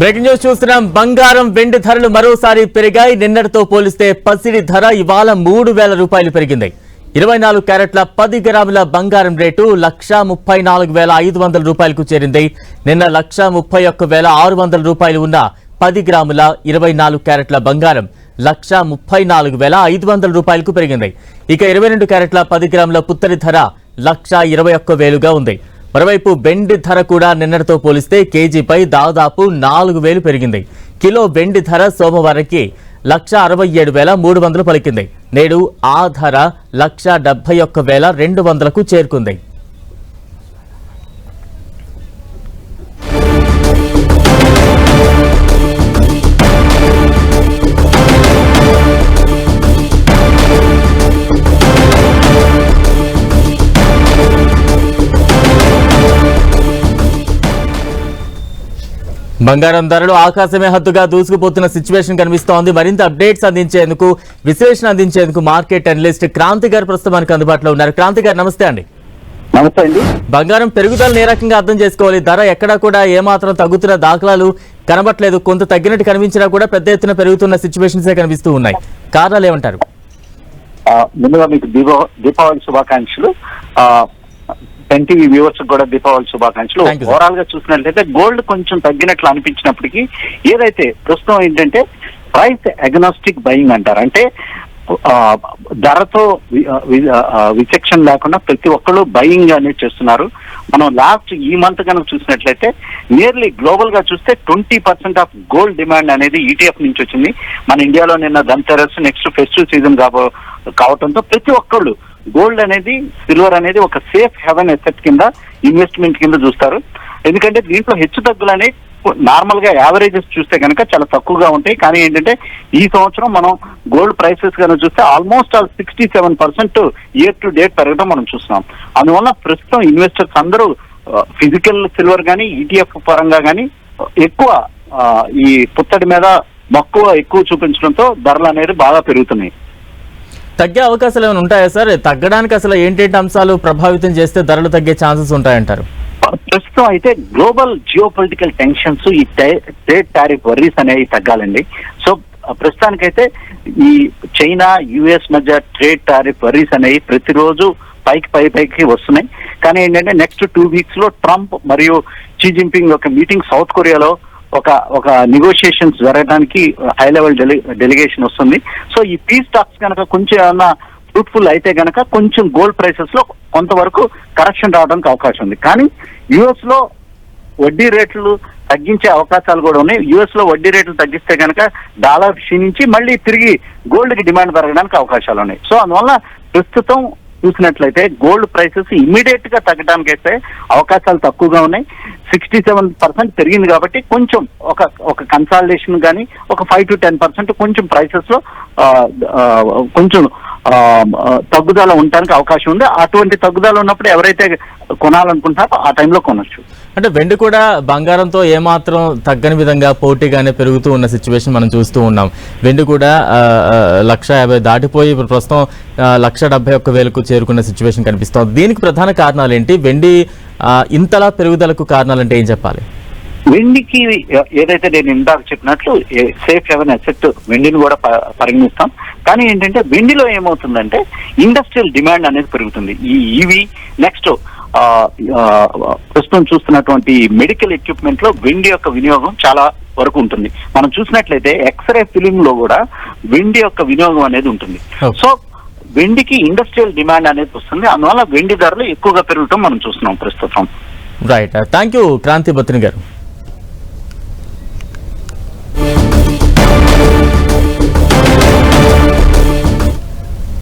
Breaking news చూస్తున్నాం. బంగారం వెండి ధరలు మరోసారి పెరిగాయి. నిన్నటితో పోలిస్తే పసిడి ధర ఇవాళ మూడు వేల రూపాయలు పెరిగింది. ఇరవై నాలుగు క్యారెట్ల పది గ్రాముల బంగారం రేటు లక్ష ముప్పై నాలుగు వేల ఐదు వందల రూపాయలకు చేరింది. నిన్న లక్ష ముప్పై ఒక్క వేల ఆరు వందల రూపాయలు ఉన్న పది గ్రాముల ఇరవై నాలుగు క్యారెట్ల బంగారం లక్ష ముప్పై నాలుగు వేల ఐదు వందల రూపాయలకు పెరిగింది. ఇక ఇరవై రెండు క్యారెట్ల పది గ్రాముల పుత్తడి ధర లక్ష ఇరవై ఒక్క వేలుగా ఉంది. మరోవైపు బెండి ధర కూడా నిన్నటితో పోలిస్తే కేజీపై దాదాపు నాలుగు వేలు పెరిగింది. కిలో బెండి ధర సోమవారంకి లక్ష అరవై ఏడు వేల మూడు వందలు పలికింది. నేడు ఆ ధర లక్ష డెబ్బై ఒక్క వేల రెండు వందలకు చేరుకుంది. బంగారం ధరలు ఆకాశమే హద్దుగా దూసుకుపోతున్న సిచ్యువేషన్ కనిపిస్తోంది. మరింత అప్డేట్స్ అందించేందుకు విశ్లేషణ అందించేందుకు మార్కెట్ అనలిస్ట్ క్రాంతి గారు ప్రస్తుతం మనకు అందుబాటులో ఉన్నారు. క్రాంతి గారు నమస్తే అండి. నమస్తే అండి. బంగారం పెరుగుదలను ఏ రకంగా అర్థం చేసుకోవాలి? ధర ఎక్కడా కూడా ఏమాత్రం తగ్గుతున్న దాఖలాలు కనబట్లేదు కొంత తగ్గినట్టు కనిపించినా కూడా పెద్ద ఎత్తున పెరుగుతున్న సిచ్యువేషన్సే కనిపిస్తూ ఉన్నాయి. కారణాలు ఏమంటారు? ముందుగా మీకు దీపా దీపావళి శుభాకాంక్షలు. ఆ పెన్ టీవీ వ్యూవర్స్ కూడా దీపావళి శుభాకాంక్షలు. ఓవరాల్గా చూసినట్లయితే గోల్డ్ కొంచెం తగ్గినట్లు అనిపించినప్పటికీ ఏదైతే ప్రస్తుతం ఏంటంటే ప్రైస్ అగ్నాస్టిక్ బయింగ్ అంటారు అంటే ధరతో విచక్షణ లేకుండా ప్రతి ఒక్కళ్ళు బయింగ్ అనేది చేస్తున్నారు. మనం లాస్ట్ ఈ మంత్ కనుక చూసినట్లయితే నియర్లీ గ్లోబల్గా చూస్తే twenty percent of gold demand అనేది ఈటీఎఫ్ నుంచి వచ్చింది. మన ఇండియాలో నిన్న ధన్తెరస్ నెక్స్ట్ ఫెస్టివల్ సీజన్ కాబో కావడంతో ప్రతి ఒక్కళ్ళు గోల్డ్ అనేది సిల్వర్ అనేది ఒక సేఫ్ హెవెన్ ఎసెట్ కింద ఇన్వెస్ట్మెంట్ కింద చూస్తారు. ఎందుకంటే దీంట్లో హెచ్చు తగ్గులని నార్మల్గా యావరేజెస్ చూస్తే కనుక చాలా తక్కువగా ఉంటాయి. కానీ ఏంటంటే ఈ సంవత్సరం మనం గోల్డ్ ప్రైసెస్ కనుక చూస్తే almost all sixty seven percent year to date పెరగడం మనం చూస్తున్నాం. అందువల్ల ప్రస్తుతం ఇన్వెస్టర్స్ అందరూ ఫిజికల్ సిల్వర్ కానీ ఈటీఎఫ్ పరంగా కానీ ఎక్కువ ఈ పుత్తడి మీద మక్కువ ఎక్కువ చూపించడంతో ధరలు అనేది బాగా పెరుగుతున్నాయి. తగ్గే అవకాశాలు ఏమైనా ఉంటాయా సార్? తగ్గడానికి అసలు ఏంటేంటి అంశాలు ప్రభావితం చేస్తే ధరలు తగ్గే ఛాన్సెస్ ఉంటాయంటారు? ప్రస్తుతం అయితే గ్లోబల్ జియో పొలిటికల్ టెన్షన్స్ ఈ ట్రేడ్ టారిఫ్ వర్రీస్ అనేవి తగ్గాలండి. సో ప్రస్తుతానికైతే ఈ చైనా యుఎస్ మధ్య ట్రేడ్ టారిఫ్ వర్రీస్ అనేవి ప్రతిరోజు పైకి పై పైకి వస్తున్నాయి. కానీ ఏంటంటే నెక్స్ట్ టూ వీక్స్లో ట్రంప్ మరియు షీ జింపింగ్ యొక్క మీటింగ్ సౌత్ కొరియాలో ఒక ఒక నెగోషియేషన్స్ జరగడానికి హై లెవెల్ డెలిగేషన్ వస్తుంది. సో ఈ పీస్ టాక్స్ కనుక కొంచెం ఏమన్నా ఫ్రూట్ఫుల్ అయితే గనక కొంచెం గోల్డ్ ప్రైసెస్లో కొంతవరకు కరెక్షన్ రావడానికి అవకాశం ఉంది. కానీ యుఎస్లో వడ్డీ రేట్లు తగ్గించే అవకాశాలు కూడా ఉన్నాయి. యుఎస్లో వడ్డీ రేట్లు తగ్గిస్తే కనుక డాలర్ క్షీణించి మళ్ళీ తిరిగి గోల్డ్కి డిమాండ్ పెరగడానికి అవకాశాలు ఉన్నాయి. సో అందువల్ల ప్రస్తుతం చూసినట్లయితే గోల్డ్ ప్రైసెస్ ఇమీడియట్గా తగ్గడానికి అయితే అవకాశాలు తక్కువగా ఉన్నాయి. సిక్స్టీ సెవెన్ పర్సెంట్ పెరిగింది కాబట్టి కొంచెం ఒక ఒక కన్సాలిడేషన్ కానీ ఒక ఫైవ్ టు టెన్ పర్సెంట్ కొంచెం ప్రైసెస్లో కొంచెం తగ్గుదల ఉండడానికి అవకాశం ఉంది. అటువంటి తగ్గుదల ఉన్నప్పుడు ఎవరైతే కొనాలనుకుంటారో ఆ టైంలో కొనొచ్చు. అంటే వెండి కూడా బంగారంతో ఏమాత్రం తగ్గని విధంగా పోటీగానే పెరుగుతూ ఉన్న సిచ్యువేషన్ మనం చూస్తూ ఉన్నాం. వెండి కూడా లక్ష యాభై దాటిపోయి ఇప్పుడు ప్రస్తుతం లక్ష డెబ్బై ఒక్క వేలకు చేరుకున్న సిచ్యువేషన్ కనిపిస్తోంది. దీనికి ప్రధాన కారణాలు ఏంటి వెండి ఇంతలా పెరుగుదలకు కారణాలు అంటే ఏం చెప్పాలి? వెండికి ఏదైతే నేను ఇందాక చెప్పినట్లు సేఫ్ హెవెన్ అసెట్ వెండిని కూడా పరిగణిస్తాం. కానీ ఏంటంటే వెండిలో ఏమవుతుందంటే ఇండస్ట్రియల్ డిమాండ్ అనేది పెరుగుతుంది. ఈ ఈవీ నెక్స్ట్ ప్రస్తుతం చూస్తున్నటువంటి మెడికల్ ఎక్విప్మెంట్లో వెండి యొక్క వినియోగం చాలా వరకు ఉంటుంది. మనం చూసినట్లయితే ఎక్స్రే ఫిలిం లో కూడా వెండి యొక్క వినియోగం అనేది ఉంటుంది. సో వెండికి ఇండస్ట్రియల్ డిమాండ్ అనేది వస్తుంది. అందువల్ల వెండి ధరలు ఎక్కువగా పెరగటం మనం చూస్తున్నాం ప్రస్తుతం. Right thank you Kranti Batrini garu